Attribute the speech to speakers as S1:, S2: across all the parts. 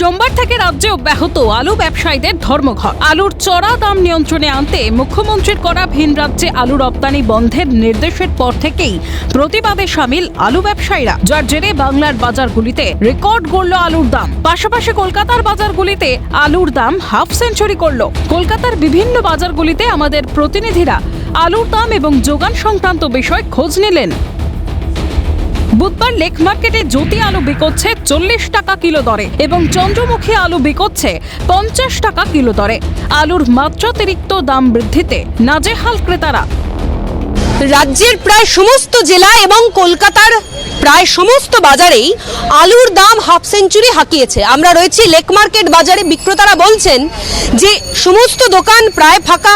S1: সোমবার থেকে রাজ্যে অব্যাহত আলু ব্যবসায়ীদের ধর্মঘট। আলুর চড়া দাম নিয়ন্ত্রণে আনতে মুখ্যমন্ত্রীর করা ভিন রাজ্যে আলু রপ্তানি বন্ধের নির্দেশের পর থেকেই প্রতিবাদে সামিল আলু ব্যবসায়ীরা, যার জেরে বাংলার বাজারগুলিতে রেকর্ড গড়ল আলুর দাম। পাশাপাশি কলকাতার বাজারগুলিতে আলুর দাম হাফ সেঞ্চুরি করল। কলকাতার বিভিন্ন বাজারগুলিতে আমাদের প্রতিনিধিরা আলুর দাম এবং যোগান সংক্রান্ত বিষয় খোঁজ নিলেন। বুধবার লেক মার্কেটে জ্যোতি আলু বিকোচ্ছে চল্লিশ টাকা কিলো দরে এবং চন্দ্রমুখী আলু বিকোচ্ছে পঞ্চাশ টাকা কিলো দরে। আলুর মাত্রাতিরিক্ত দাম বৃদ্ধিতে নাজেহাল ক্রেতারা।
S2: রাজ্যের প্রায় সমস্ত জেলা এবং কলকাতার প্রায় সমস্ত বাজারেই আলুর দাম হাফ সেঞ্চুরি হাঁকিয়েছে। আমরা রয়েছি লেক মার্কেট বাজারে, বিক্রেতারা বলছেন যে সমস্ত দোকান প্রায় ফাঁকা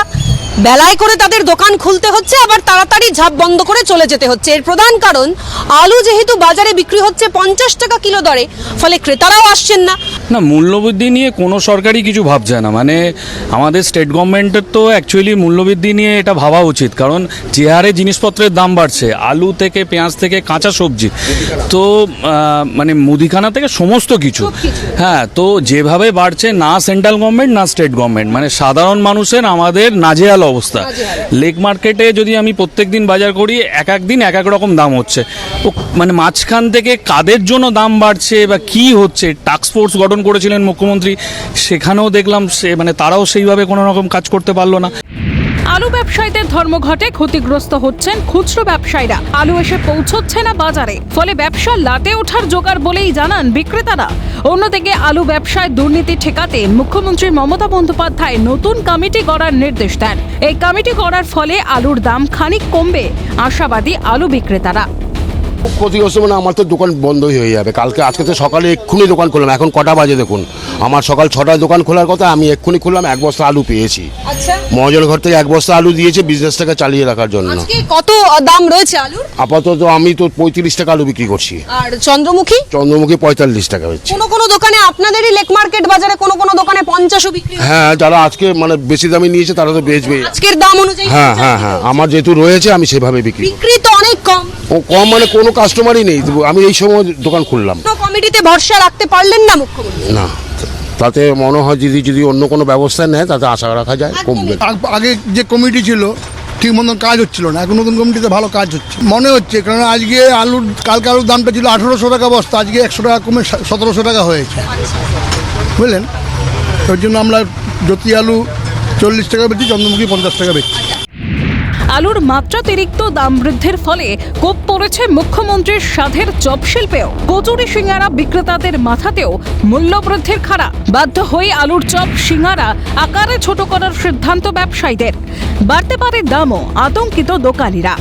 S2: বেলায় করে তাদের দোকান খুলতে হচ্ছে, আবার তাড়াতাড়ি ঝাঁপ বন্ধ করে চলে যেতে হচ্ছে। এর প্রধান কারণ, আলু যেহেতু বাজারে বিক্রি হচ্ছে পঞ্চাশ টাকা কিলো দরে, ফলে ক্রেতারাও আসছেন না।
S3: না মূল্যবৃদ্ধি নিয়ে কোনো সরকারই কিছু ভাবছে না। মানে আমাদের স্টেট গভর্নমেন্টের তো অ্যাকচুয়ালি মূল্যবৃদ্ধি নিয়ে এটা ভাবা উচিত। কারণ যে হারে জিনিসপত্রের দাম বাড়ছে আলু থেকে পেঁয়াজ থেকে কাঁচা সবজি তো মানে মুদিখানা থেকে সমস্ত কিছু। হ্যাঁ তো যেভাবে বাড়ছে না সেন্ট্রাল গভর্নমেন্ট না স্টেট গভর্নমেন্ট মানে সাধারণ মানুষের আমাদের নাজেহাল অবস্থা। লেক মার্কেটে যদি আমি প্রত্যেক দিন বাজার করি এক এক দিন এক এক রকম দাম হচ্ছে। তো মানে মাঝখান থেকে কাদের জন্য দাম বাড়ছে বা কি হচ্ছে টাস্ক ফোর্স গঠন করেছিলেন মুখ্যমন্ত্রী, সেখানেও দেখলাম সে মানে তারাও সেইভাবে কোনো রকম কাজ করতে পারল না।
S1: আলু ব্যবসায়ীদের ধর্মঘটে ক্ষতিগ্রস্ত হচ্ছেন খুচরো ব্যবসায়ীরা। আলু এসে পৌঁছচ্ছে না বাজারে। ফলে ব্যবসা লাটে ওঠার জোগাড় বলেই জানান বিক্রেতারা। অন্যদিকে আলু ব্যবসায় দুর্নীতি ঠেকাতে মুখ্যমন্ত্রী মমতা বন্দ্যোপাধ্যায় নতুন কমিটি গড়ার নির্দেশ দেন। এই কমিটি গড়ার ফলে আলুর দাম খানিক কমবে। আশাবাদী আলু বিক্রেতারা।
S4: ক্ষতিগ্রস্ত মানে আমার তো দোকান বন্ধই হয়ে যাবে। কালকে আজকে তো সকালে এক্ষুনি দোকান খুললাম। এখন কটা বাজে দেখুন? আমার সকাল ছটায় দোকান খোলার কথা আমি এক্ষুনি খুললাম এক বস্তা আলু পেয়েছি।
S2: আচ্ছা।
S4: মহাজন ঘর থেকে এক বস্তা আলু দিয়েছে বিজনেসটাকে চালিয়ে রাখার জন্য।
S2: কত দাম রয়েছে আলুর?
S4: আপাতত আমি তো পঁয়ত্রিশ টাকা আলু বিক্রি করছি।
S2: আর চন্দ্রমুখী?
S4: চন্দ্রমুখী পঁয়তাল্লিশ টাকা হচ্ছে।
S2: কোনো কোনো দোকানে আপনাদেরই লেক মার্কেট বাজারে কোনো কোনো দোকানে পঞ্চাশও বিক্রি হ্যাঁ
S4: যারা আজকে মানে বেশি দামে নিয়েছে তারা তো বেচবে।
S2: আজকের দাম অনুযায়ী
S4: হ্যাঁ হ্যাঁ হ্যাঁ। আমার যেহেতু রয়েছে আমি সেভাবে বিক্রি
S2: বিক্রি তো অনেক কম।
S4: ও কম মানে কোনো কাস্টমারই নেই আমি এই সময় দোকান খুললাম।
S2: কমিটিতে ভরসা রাখতে পারলেন না মুখ্যমন্ত্রী?
S4: না তাতে মনে হয় যদি যদি অন্য কোনো ব্যবস্থা নেয় তাতে আশা রাখা যায় কমবে।
S5: আগে যে কমিটি ছিল ঠিক মতন কাজ হচ্ছিল না। এখন নতুন কমিটিতে ভালো কাজ হচ্ছে। মনে হচ্ছে কারণ আজকে আলুর কালকে আলুর দামটা ছিল আঠেরোশো টাকা বস্তা আজকে একশো টাকা কমে সতেরোশো টাকা হয়েছে। বুঝলেন? ওর জন্য আমরা জ্যোতি আলু চল্লিশ টাকা বেচি চন্দ্রমুখী পঞ্চাশ টাকা বেচি
S1: আলুর মাত্রাতিরিক্ত দাম বৃদ্ধির ফলে কোপ পড়েছে মুখ্যমন্ত্রীর সাধের চপ শিল্পেও। কচুরি সিঙ্গারা বিক্রেতাদের মাথাতেও মূল্যবৃদ্ধির খাড়া। বাধ্য হয়ে আলুর চপ সিঙ্গারা আকারে ছোট করার সিদ্ধান্ত ব্যবসায়ীদের। বাড়তে পারে দামও আতঙ্কিত দোকানিরা।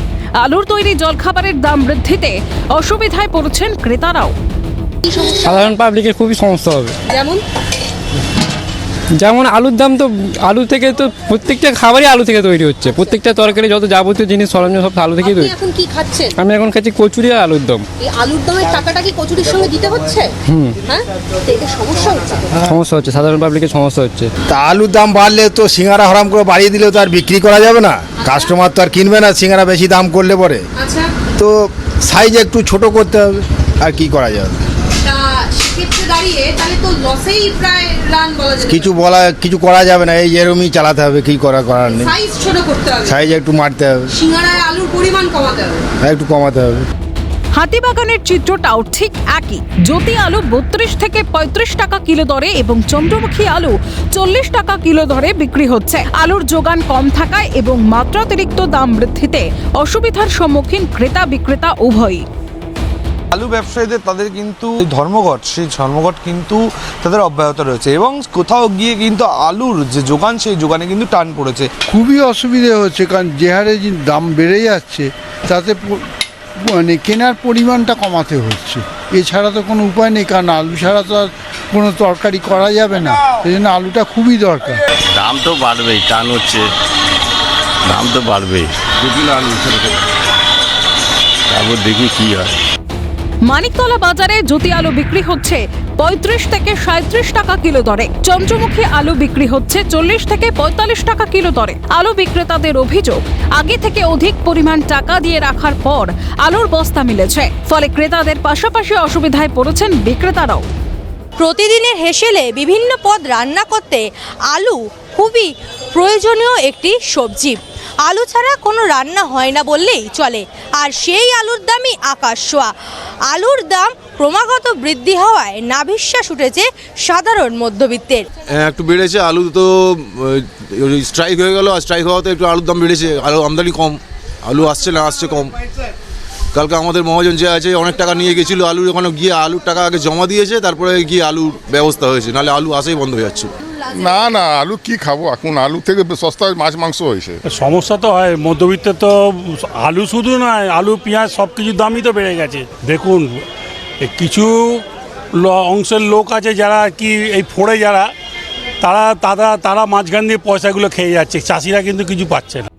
S1: আলুর তৈরি জলখাবারের দাম বৃদ্ধিতে অসুবিধায় পড়েছেন ক্রেতারাও।
S6: সাধারণ পাবলিকের খুবই সমস্যা হবে।
S2: যেমন?
S6: যেমন আলুর দাম তো আলু থেকে তো প্রত্যেকটা খাবারই আলু থেকে তৈরি হচ্ছে। প্রত্যেকটা তরকারি যত যাবতীয় জিনিস সরঞ্জাম সব আলু থেকেই তৈরি।
S2: এখন কি খাচ্ছেন?
S6: আমি এখন খাচ্ছি কচুরি আর আলুর দম।
S2: এই আলুর দামের টাকাটা কি কচুরির সঙ্গে দিতে হচ্ছে? হ্যাঁ? তো এটা সমস্যা হচ্ছে
S6: সমস্যা হচ্ছে সাধারণ পাবলিকের সমস্যা হচ্ছে।
S7: তা আলুর দাম বাড়লে তো সিঙ্গারা হরাম করে বাড়িয়ে দিলেও তো আর বিক্রি করা যাবে না। কাস্টমার তো আর কিনবে না সিঙ্গারা বেশি দাম করলে পরে।
S2: আচ্ছা।
S7: তো সাইজ একটু ছোট করতে হবে আর কি করা যাবে?
S2: সেক্ষেত্রে দাঁড়িয়ে তাহলে তো লসেই প্রায় রান বলা যাবে
S7: কিছু বলা কিছু করা যাবে না এই এরমই চালাতে হবে কি করা করার নেই।
S2: সাইজ ছোট করতে হবে।
S7: সাইজ একটু মারতে হবে।
S2: সিঙ্গারায় আলুর পরিমাণ কমাতে হবে।
S7: একটু কমাতে হবে।
S1: হাতিবাগানের চিত্রটাও ঠিক একই। জ্যোতি আলু বত্রিশ থেকে পঁয়ত্রিশ টাকা কিলো দরে এবং চন্দ্রমুখী আলু চল্লিশ টাকা কিলো দরে বিক্রি হচ্ছে। আলুর যোগান কম থাকায় এবং মাত্রাতিরিক্ত দাম বৃদ্ধিতে অসুবিধার সম্মুখীন ক্রেতা বিক্রেতা উভয়ই।
S8: আলু ব্যবসায়ীদের তাদের কিন্তু ধর্মঘট সেই ধর্মঘট কিন্তু তাদের অব্যাহত রয়েছে এবং কোথাও গিয়ে কিন্তু আলুর যে যোগান সেই যোগানে কিন্তু টান পড়েছে।
S5: খুবই অসুবিধে হচ্ছে কারণ যে হারে যে দাম বেড়ে যাচ্ছে তাতে মানে কেনার পরিমাণটা কমাতে হচ্ছে। এছাড়া তো কোনো উপায় নেই কারণ আলু ছাড়া তো আর কোনো তরকারি করা যাবে না। সেই জন্য আলুটা খুবই দরকার।
S9: দাম তো বাড়বেই টান হচ্ছে। দাম তো বাড়বেই। তারপর দেখি কি হয়।
S1: মানিকতলা বাজারে জ্যোতি আলু বিক্রি হচ্ছে পঁয়ত্রিশ থেকে সাঁত্রিশ টাকা কিলো দরে। চন্দ্রমুখী আলু বিক্রি হচ্ছে চল্লিশ থেকে পঁয়তাল্লিশ টাকা কিলো দরে। আলু বিক্রেতাদের অভিযোগ, আগে থেকে অধিক পরিমাণ টাকা দিয়ে রাখার পর আলুর বস্তা মিলেছে। ফলে ক্রেতাদের পাশাপাশি অসুবিধায় পড়েছেন বিক্রেতারাও।
S10: প্রতিদিনের হেসেলে বিভিন্ন পদ রান্না করতে আলু খুবই প্রয়োজনীয় একটি সবজি। আলু ছাড়া কোনো রান্না হয় না বললেই চলে। আর সেই আলুর দামই আকাশ ছোঁয়া। আলুর দাম ক্রমাগত বৃদ্ধি হওয়ায় নাভিশ্বাস উঠেছে সাধারণ মধ্যবিত্তের।
S11: হ্যাঁ একটু বেড়েছে, আলু তো স্ট্রাইক হয়ে গেল স্ট্রাইক হওয়াতে একটু আলুর দাম বেড়েছে। আলু আমদানি কম, আলু আসছে না আসছে কম। কালকে আমাদের মহাজন যে আছে অনেক টাকা নিয়ে গেছিল আলুর ওখানে গিয়ে আলুর টাকা আগে জমা দিয়েছে তারপরে গিয়ে আলুর ব্যবস্থা হয়েছে নাহলে আলু আসেই বন্ধ হয়ে যাচ্ছে।
S12: না না আলু কি খাব? এখন আলু থেকে সস্তা মাছ মাংস হয়েছে।
S13: সমস্যা তো হয় মধ্যবিত্তে তো আলু শুধু নয় আলু পেঁয়াজ সব কিছুর দামই তো বেড়ে গেছে। দেখুন কিছু অংশের লোক আছে যারা কি এই ফোড়ে যারা তারা তারা তারা মাঝখান দিয়ে পয়সাগুলো খেয়ে যাচ্ছে চাষিরা কিন্তু কিছু পাচ্ছে না।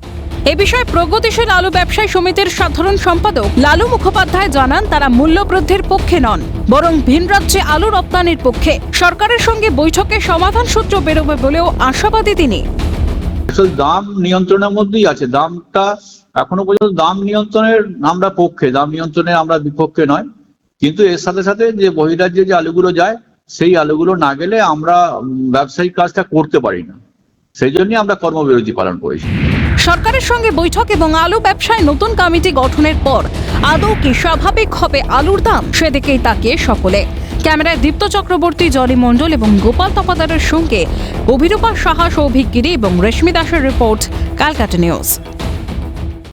S1: এ বিষয়ে প্রগতিশীল আলু ব্যবসায়ী সমিতির সাধারণ সম্পাদক লালু মুখোপাধ্যায় জানান, তারা মূল্যবৃদ্ধির পক্ষে নন, বরং ভিন রাজ্যে আলু রপ্তানির পক্ষে। সরকারের সঙ্গে বৈঠকে সমাধান সূত্র বেরোবে বলেও আশাবাদী তিনি।
S14: আসলে দাম নিয়ন্ত্রণের মধ্যেই আছে। দামটা এখনও পর্যন্ত দাম নিয়ন্ত্রণের আমরা পক্ষে, দাম নিয়ন্ত্রণে আমরা বিপক্ষে নয়। কিন্তু এর সাথে সাথে যে বহিরাজ্যে যে আলুগুলো যায়, সেই আলুগুলো না গেলে আমরা ব্যবসায়িক কাজটা করতে পারি না। সেই জন্যই আমরা কর্মবিরতি পালন করেছি।
S1: সরকারের সঙ্গে বৈঠক এবং আলু ব্যবসায় নতুন কমিটি গঠনের পর আদৌ কি স্বাভাবিক হবে আলুর দাম? সেদিকেই তাকিয়ে সকলে। ক্যামেরায় দীপ্ত চক্রবর্তী, জলি মণ্ডল এবং গোপাল তপাদারের সঙ্গে অভিরূপা সাহা, সৌভিক গিরি এবং রেশমি দাসের রিপোর্ট, ক্যালকাটা নিউজ।